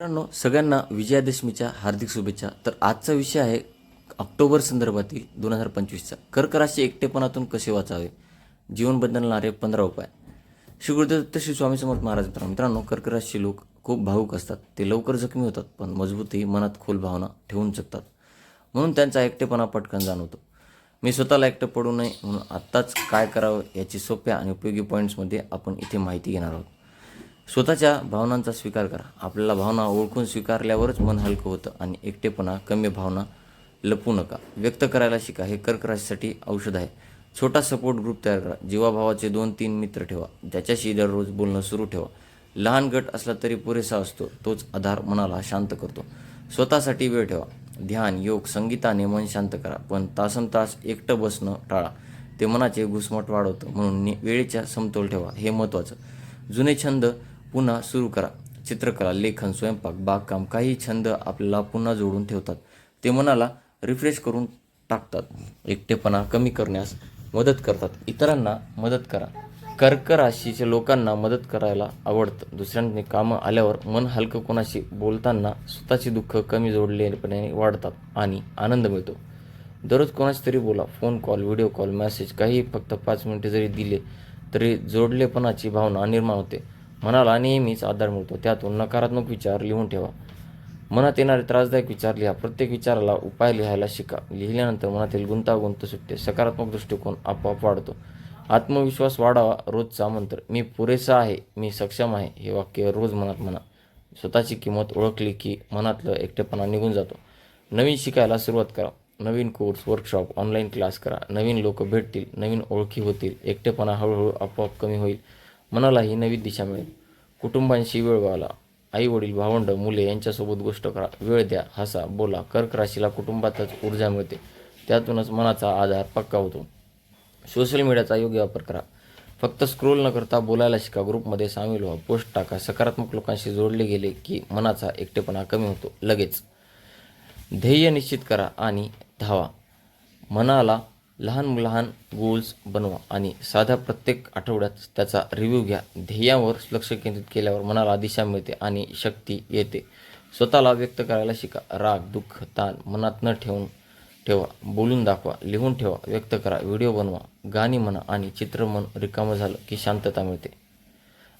मित्रांनो सगळ्यांना विजयादशमीच्या हार्दिक शुभेच्छा. तर आजचा विषय आहे ऑक्टोबर संदर्भातील दोन हजार पंचवीसचा. कर्कराशी एकटेपणातून कसे वाचावे? जीवन बदलणारे पंधरा उपाय. श्री गुरुदत्त श्री स्वामी समर्थ महाराज मित्रांनो मित्रांनो कर्कराशी लोक खूप भावुक असतात. ते लवकर जखमी होतात पण मजबूतही मनात खोल भावना ठेवून शकतात म्हणून त्यांचा एकटेपणा पटकन जाणवतो. मी स्वतःला एकटं पडू नये म्हणून आत्ताच काय करावं याची सोप्या आणि उपयोगी पॉईंट्समध्ये आपण इथे माहिती घेणार आहोत. स्वतःच्या भावनांचा स्वीकार करा. आपल्याला भावना ओळखून स्वीकारल्यावरच मन हलकं होतं आणि एकटेपणा कमी भावना लपू नका. व्यक्त करायला शिका. हे कर्कराशीसाठी औषध आहे. छोटा सपोर्ट ग्रुप तयार करा. जीवाभावाचे दोन तीन मित्र ठेवा. ज्याच्याशी दररोज बोलणं सुरू ठेवा. लहान गट असला तरी पुरेसा असतो. तोच आधार मनाला शांत करतो. स्वतःसाठी वेळ ठेवा. ध्यान योग संगीताने मन शांत करा. पण तासन तास एकटं बसणं टाळा. ते मनाचे घुसमट वाढवतं. म्हणून वेळेच्या समतोल ठेवा. हे महत्त्वाचं. जुने छंद पुन्हा सुरू करा. चित्रकला लेखन स्वयंपाक बागकाम काही छंद आपल्याला पुन्हा जोडून ठेवतात. ते मनाला रिफ्रेश करून टाकतात. एकटेपणा कमी करण्यास मदत करतात. इतरांना मदत करा. कर्क राशीच्या लोकांना मदत करायला आवडतं. दुसऱ्यांनी कामं आल्यावर मन हलकं कोणाशी बोलताना स्वतःची दुःख कमी जोडलेपणे वाढतात आणि आनंद मिळतो. दररोज कोणाशी तरी बोला. Phone call video call message काही फक्त पाच मिनिटे जरी दिले तरी जोडलेपणाची भावना निर्माण होते. मनाला नेहमीच आधार मिळतो. त्यातून नकारात्मक विचार लिहून ठेवा. मनात येणारे त्रासदायक विचार लिहा. प्रत्येक विचाराला उपाय लिहायला शिका. लिहिल्यानंतर मनातील गुंतागुंत सुटते. सकारात्मक दृष्टिकोन आपोआप वाढतो. आत्मविश्वास वाढावा. रोजचा मंत्र मी पुरेसा आहे. मी सक्षम आहे. हे वाक्य रोज मनात म्हणा. स्वतःची किंमत ओळखली की मनातलं एकटेपणा निघून जातो. नवीन शिकायला सुरुवात करा. नवीन कोर्स वर्कशॉप ऑनलाईन क्लास करा. नवीन लोक भेटतील. नवीन ओळखी होतील. एकटेपणा हळूहळू आपोआप कमी होईल. मनालाही नवी दिशा मिळेल. कुटुंबांशी वेळ घाला. आई वडील भावंड मुले यांच्यासोबत गोष्ट करा. वेळ द्या हसा बोला. कर्क राशीला कुटुंबातच ऊर्जा मिळते. त्यातूनच मनाचा आधार पक्का होतो. सोशल मीडियाचा योग्य वापर करा. फक्त स्क्रोल न करता बोलायला शिका. ग्रुपमध्ये सामील व्हा. पोस्ट टाका. सकारात्मक लोकांशी जोडले गेले की मनाचा एकटेपणा कमी होतो. लगेच. ध्येय निश्चित करा आणि धावा. मनाला लहान लहान गोल्स बनवा आणि साध्या प्रत्येक आठवड्यात त्याचा रिव्ह्यू घ्या. ध्येयावर लक्ष केंद्रित केल्यावर मनाला दिशा मिळते आणि शक्ती येते. स्वतःला व्यक्त करायला शिका. राग दुःख ताण मनात न ठेवून ठेवा. बोलून दाखवा लिहून ठेवा व्यक्त करा व्हिडिओ बनवा गाणी म्हणा आणि चित्र मन रिकामं झालं की शांतता मिळते.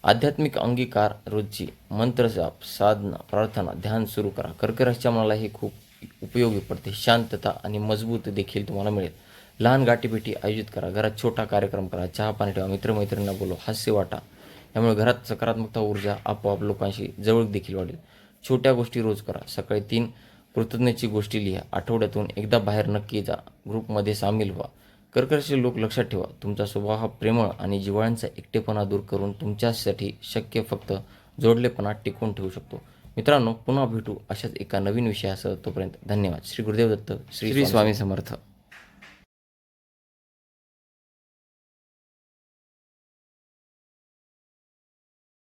आध्यात्मिक अंगीकार रोजची. मंत्रजाप साधना प्रार्थना ध्यान सुरू करा. कर्कराच्या मनाला हे खूप उपयोगी पडते. शांतता आणि मजबूत देखील तुम्हाला मिळेल. लहान गाठीभेटी आयोजित करा घरात छोटा कार्यक्रम करा चहा पाणी ठेवा मित्रमैत्रिणींना बोलवा हास्य वाटा. यामुळे घरात सकारात्मकता ऊर्जा आपोआप लोकांशी जवळ देखील वाढेल. छोट्या गोष्टी रोज करा. सकाळी तीन कृतज्ञतेची गोष्टी लिहा. आठवड्यातून एकदा बाहेर नक्की जा. ग्रुपमध्ये सामील व्हा. कर्कराचे लोक लक्षात ठेवा. तुमचा स्वभाव हा प्रेमळ आणि जिव्हाळ्यांचा एकटेपणा दूर करून तुमच्यासाठी शक्य फक्त जोडलेपणा टिकवून ठेवू शकतो. मित्रांनो पुन्हा भेटू अशाच एका नवीन विषयासह. तोपर्यंत धन्यवाद. श्री गुरुदेव दत्त श्री श्री स्वामी समर्थ.